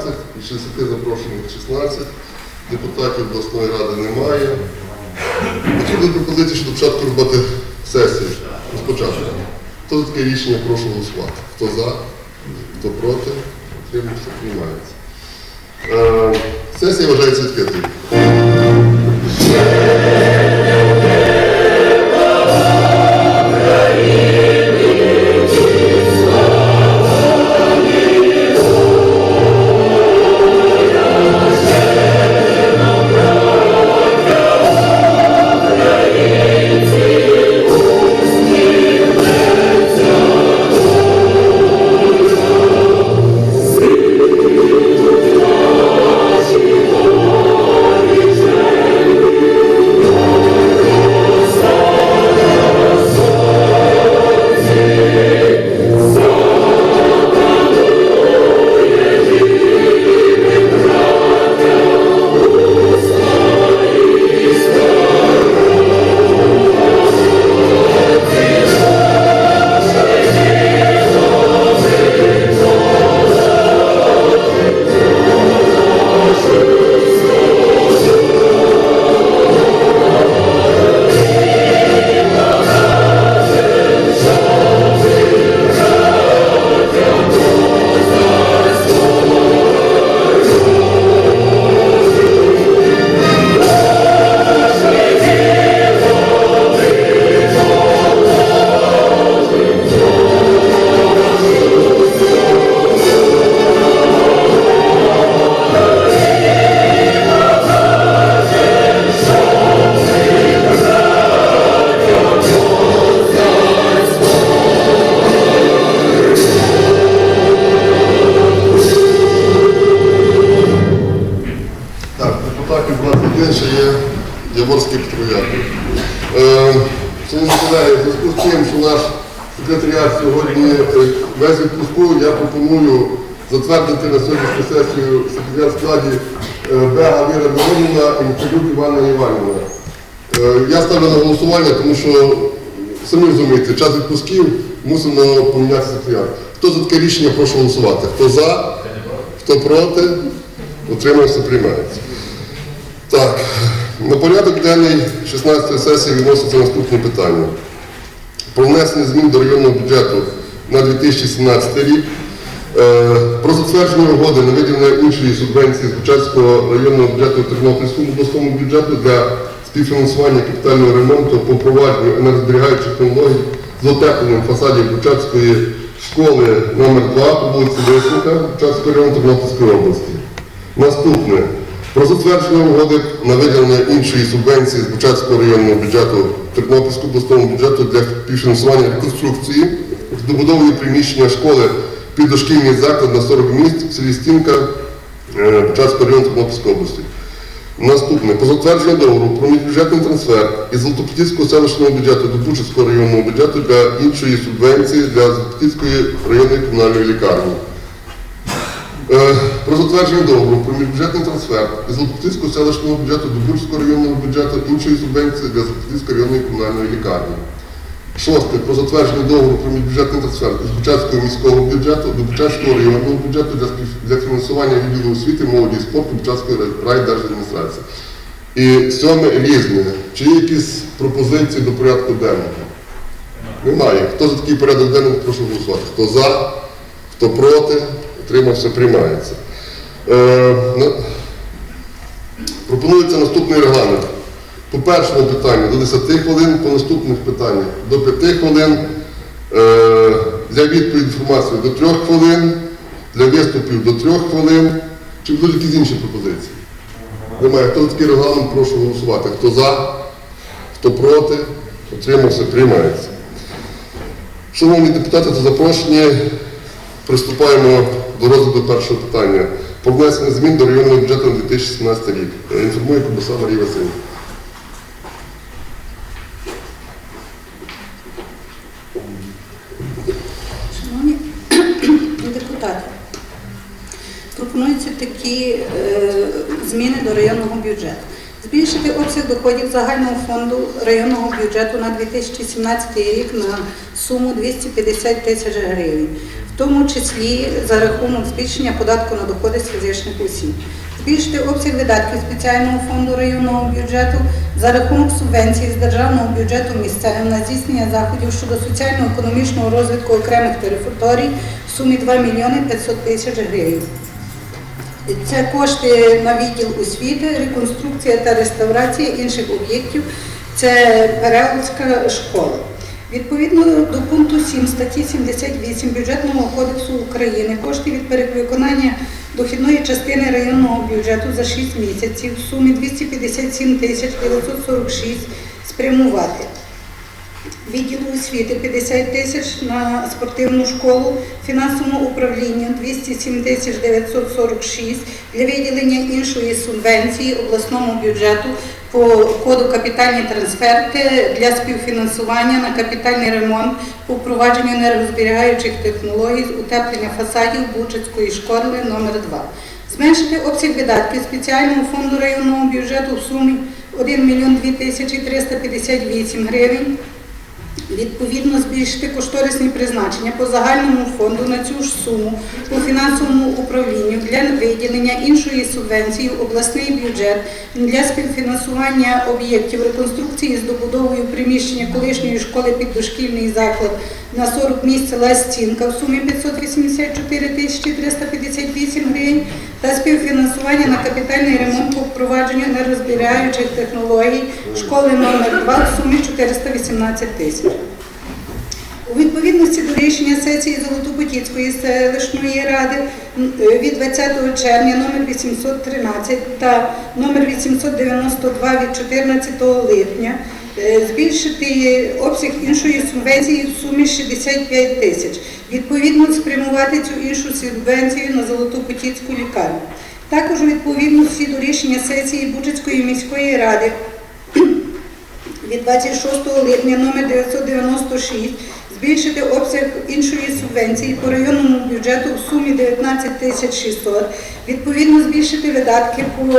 15 і 60 запрошених 16, депутатів обласної ради немає. Потрібна пропозиція щодо початку роботи сесії. Спочатку. Хто за таке рішення прошу голосувати? Хто за, хто проти, Тримується, приймається. Е, сесія вважається відкритою. Сьогодні е, весь відпуску, я пропоную затвердити на сьогоднішню сесію секретаріат в складі е, Бега Віра Миронівна і Михайлюк Івана Іванівна. Е, Я ставлю на голосування, тому що самі розумієте, час відпусків мусимо поміняти секретаріат. Хто за таке рішення, прошу голосувати. Хто за, хто проти, утримався, приймається. Так, на порядок денний 16-ї сесії відноситься наступні питання. Про внесення змін до районного бюджету на 2017 рік, е, про затвердження угоди на виділення іншої субвенції з Бучацького районного бюджету Тернопільському обласному бюджету для співфінансування капітального ремонту по провадженню енергозберігаючих технологій з утепленням фасадів Бучацької школи номер 2 по вулиці Лесника Бучацького району Тернопільської області. Наступне. Про затвердження угоди на виділення іншої субвенції з Бучацького районного бюджету Тернопільського обласному бюджету для співфінансування реконструкції з добудовою приміщення школи під дошкільний заклад на 40 місць в селі Стінка е, Бучацького району Тернопільської області. Наступне. Про затвердження договору про міжбюджетний трансфер із Золотопутівського селищного бюджету до Бучацького районного бюджету для іншої субвенції для Золотопутівської районної комунальної лікарні. Е, Про затвердження договору про міжбюджетний трансфер із Лопутинського селищного бюджету до Бурського районного бюджету іншої субвенції для Лопутинської районної комунальної лікарні. Шосте. Про затвердження договору про міжбюджетний трансфер із Бучацького міського бюджету до Бучацького районного бюджету для, для фінансування відділу освіти, молоді і спорту Бучацької рай- райдержадміністрації. І сьоме різне. Чи є якісь пропозиції до порядку денного? Немає. Хто за такий порядок денний, прошу голосувати. Хто за, хто проти, утримався, приймається. Е, пропонується наступний регламент. По першому питанню до 10 хвилин, по наступних питаннях до 5 хвилин, е, для відповіді інформації до 3 хвилин, для виступів до 3 хвилин. Чи будуть якісь інші пропозиції? Немає. Хто за такий регламент, прошу голосувати. Хто за, хто проти, утримався, приймається. Шановні депутати та запрошені, приступаємо до розгляду першого питання. Про внесення змін до районного бюджету на 2017 рік. Е, Інформує Кубаса Марія Васильівна. Шановні депутати, пропонуються такі е, зміни до районного бюджету. Збільшити обсяг доходів загального фонду районного бюджету на 2017 рік на суму 250 тисяч гривень, тому числі за рахунок збільшення податку на доходи з фізичних осіб. Збільшити обсяг видатків спеціального фонду районного бюджету за рахунок субвенцій з державного бюджету місцевим на здійснення заходів щодо соціально-економічного розвитку окремих територій в сумі 2 мільйони 500 тисяч гривень. Це кошти на відділ освіти, реконструкція та реставрація інших об'єктів. Це ПереЛська школа. Відповідно до пункту 7 статті 78 Бюджетного кодексу України кошти від перевиконання дохідної частини районного бюджету за 6 місяців в сумі 257 тисяч 946 спрямувати відділу освіти 50 тисяч на спортивну школу, фінансовому управлінню 207 тисяч 946 для виділення іншої субвенції обласному бюджету по коду капітальні трансферти для співфінансування на капітальний ремонт по впровадженню енергозберігаючих технологій з утеплення фасадів Бучацької школи номер 2 Зменшити обсяг видатків спеціального фонду районного бюджету в сумі 1 мільйон 2 тисячі 358 гривень. Відповідно, збільшити кошторисні призначення по загальному фонду на цю ж суму по фінансовому управлінню для виділення іншої субвенції в обласний бюджет для співфінансування об'єктів реконструкції з добудовою приміщення колишньої школи під дошкільний заклад на 40 місць села Стінка в сумі 584 тисячі 358 гривень та співфінансування на капітальний ремонт по впровадженню нерозберігаючих технологій школи номер 2 в сумі 418 тисяч. У відповідності до рішення сесії Золотопотіцької селищної ради е, від 20 червня номер 813 та номер 892 від 14 липня збільшити обсяг іншої субвенції в сумі 65 тисяч. Відповідно спрямувати цю іншу субвенцію на Золотопотіцьку лікарню. Також у відповідності до рішення сесії Бучицької міської ради від 26 липня номер 996 збільшити обсяг іншої субвенції по районному бюджету в сумі 19 тисяч 600, відповідно збільшити видатки по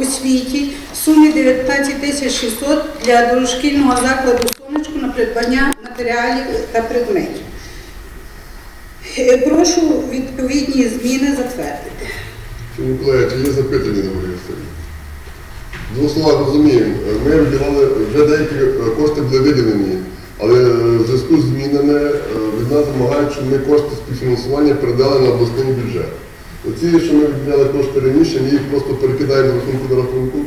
освіті сумі 19 тисяч 600 для дошкільного закладу сонечку на придбання матеріалів та предметів. Е, Прошу відповідні зміни затвердити. Колеги, є запитання до Марії Васильівни? В двох словах розуміємо, ми виділяли, вже деякі е, кошти були виділені, але е, в зв'язку з змінами від нас вимагають, щоб ми кошти співфінансування передали на обласний бюджет. Оці, що ми виділяли кошти раніше, ми їх просто перекидаємо з рахунку до рахунку.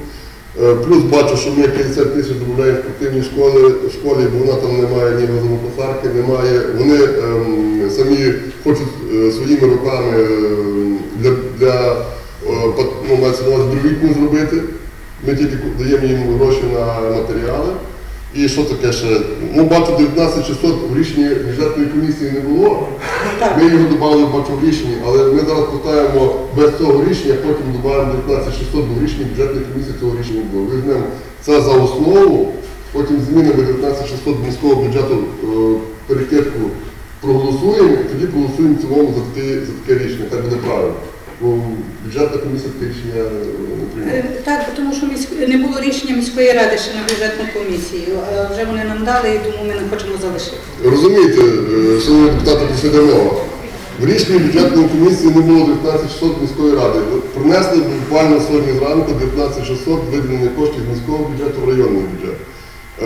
Е, Плюс бачу, що ми 50 тисяч додаємо спортивній школі, школі, бо вона там не має ні газонокосарки, немає. Вони ем, самі хочуть е, своїми руками ем, для, для е, ну, увазі зробити. Ми тільки даємо їм гроші на матеріали. І що таке ще? Ну, бачу, 19 600 в рішенні бюджетної комісії не було. Ми його додали бачу в рішенні, але ми зараз поставимо без цього рішення, потім додаємо 19 600, бо в рішенні бюджетної комісії цього рішення не було. Візьмемо це за основу, потім змінимо 19 600 міського бюджету е, перекидку проголосуємо, і тоді проголосуємо в цілому за таке, за таке рішення. Так буде правильно. Бо бюджетна комісія рішення е, не приймає. Е, Так, тому що міськ- не було рішення міської ради ще на бюджетну комісію, а вже вони нам дали, і тому ми не хочемо залишити. Розумієте, е, шановні депутати, що? В рішенні бюджетної комісії не було 19 600 міської ради. Принесли буквально сьогодні зранку 19 600 виділення коштів міського бюджету в районний бюджет.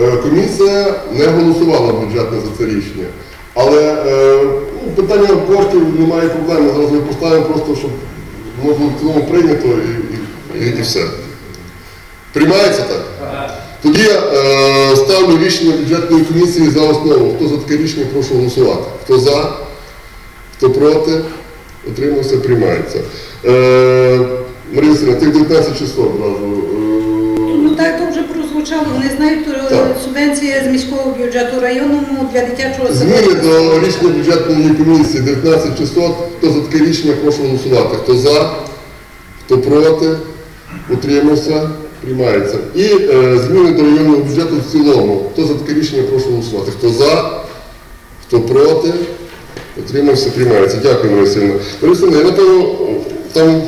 Е, Комісія не голосувала бюджетно за це рішення. Але е, ну, питання коштів немає проблем. Зараз ми поставимо просто, щоб воно було в цілому прийнято і, і, і, і все. Приймається так? Тоді я е, ставлю рішення бюджетної комісії за основу. Хто за таке рішення, прошу голосувати. Хто за, хто проти, отримався, приймається. Е, Марія Сергійовна, тих 19 число одразу. Е, Ну то. Вони знають, Так. субвенція з міського бюджету районному для дитячого Зміни садочку. до рішення бюджетної комісії 19 600. Хто за таке рішення, прошу голосувати. Хто за, хто проти, Утримався? Приймається. І е, зміни до районного бюджету в цілому. Хто за таке рішення, прошу голосувати. Хто за, хто проти? Утримався, приймається. Дякую. Марія Васильівна, я напевно, там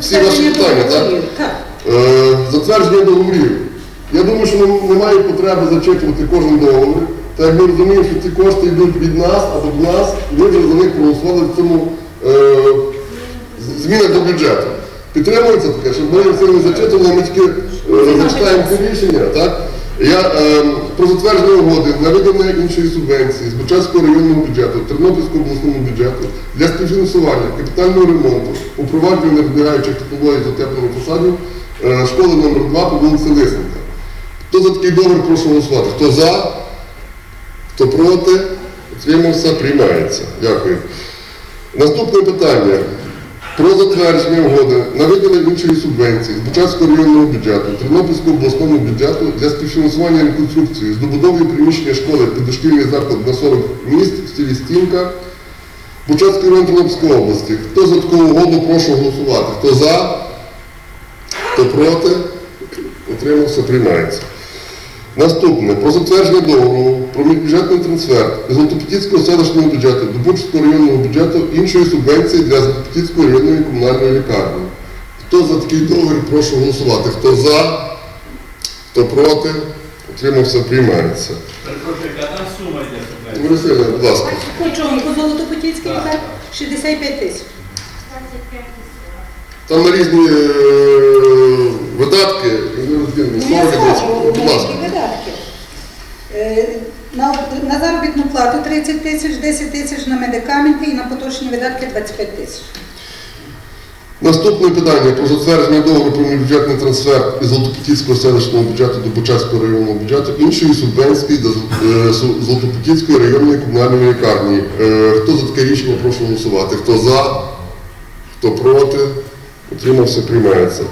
Всі ваші питання, так? Так. Е, затвердження договорів. Я думаю, що немає потреби зачитувати кожен договір. Так як ми розуміємо, що ці кошти йдуть від нас або до нас, ми вже за них проголосували в цьому е, змінах до бюджету. Підтримується таке, щоб ми це не зачитували, ми тільки е, зачитаємо це рішення. Так? Я е, про затвердження угоди на виділення іншої субвенції з Бучацького районного бюджету, Тернопільського обласному бюджету для співфінансування капітального ремонту, упровадження нерозбігаючих технологій затеплення фасадів е, школи номер 2 по вулиці Лисника. Хто за такий договір, прошу голосувати. Хто за, хто проти, утримався, приймається. Дякую. Наступне питання. Про затвердження угоди на виділення іншої субвенції з Бучацького районного бюджету, Тернопільського обласному бюджету для співфінансування реконструкції з добудовою приміщення школи під дошкільний заклад на 40 місць в селі Стінка, Бучацький район Тернопільської області. Хто за таку угоду, прошу голосувати. Хто за, хто проти, утримався, приймається. Наступне про затвердження договору про міжбюджетний трансфер з Золотопетівського селищного бюджету до Бучського районного бюджету іншої субвенції для Золотопетівської районної комунальної лікарні. Хто за такий договір, прошу голосувати. Хто за, хто проти, утримався, приймається. Перепрошую, яка там сума йде субвенції? Мирослава, будь ласка. По чому? По Золотопутівській Так. лікарні 65 тисяч. Там на різні е, видатки. Ну, я 40 скажу, десь. Будь ласка. Е, На, заробітну плату 30 тисяч, 10 тисяч на медикаменти і на поточні видатки 25 тисяч. Наступне питання про затвердження договору про бюджетний трансфер із Золотопетівського селищного бюджету до Бучацького районного бюджету іншої субвенції до е, Зол- Золотопетівської районної комунальної лікарні. Е, Хто за таке рішення, прошу голосувати. Хто за, хто проти, утримався, приймається.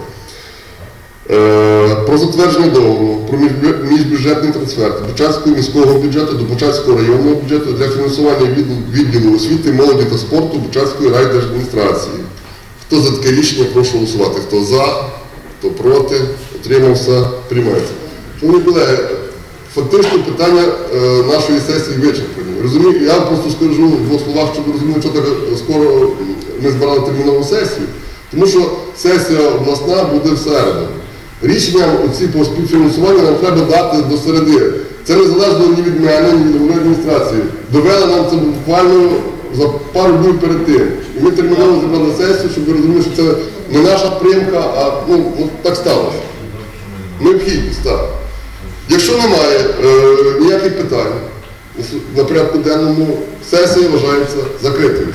Е, Про затвердження договору про міжбю- міжбюджетний трансфер з міського бюджету до Бучацького районного бюджету для фінансування відділу- освіти, молоді та спорту Бучацької райдержадміністрації. Хто за таке рішення, прошу голосувати. Хто за, хто проти, утримався, приймається. Шановні колеги, фактично питання е, нашої сесії вичерпані. Розумію, я просто скажу в двох словах, щоб ви розуміли, що так скоро ми збирали термінову сесію. Тому що сесія обласна буде в середу. Рішення оці по співфінансуванню нам треба дати до середи. Це не залежно ні від мене, ні від адміністрації. Довели нам це буквально за пару днів перед тим. І ми терміново зібрали сесію, щоб ви розуміли, що це не наша примка, а ну, от так сталося. Необхідність, так. Якщо немає е, ніяких питань на порядку денному, сесія вважається закритою.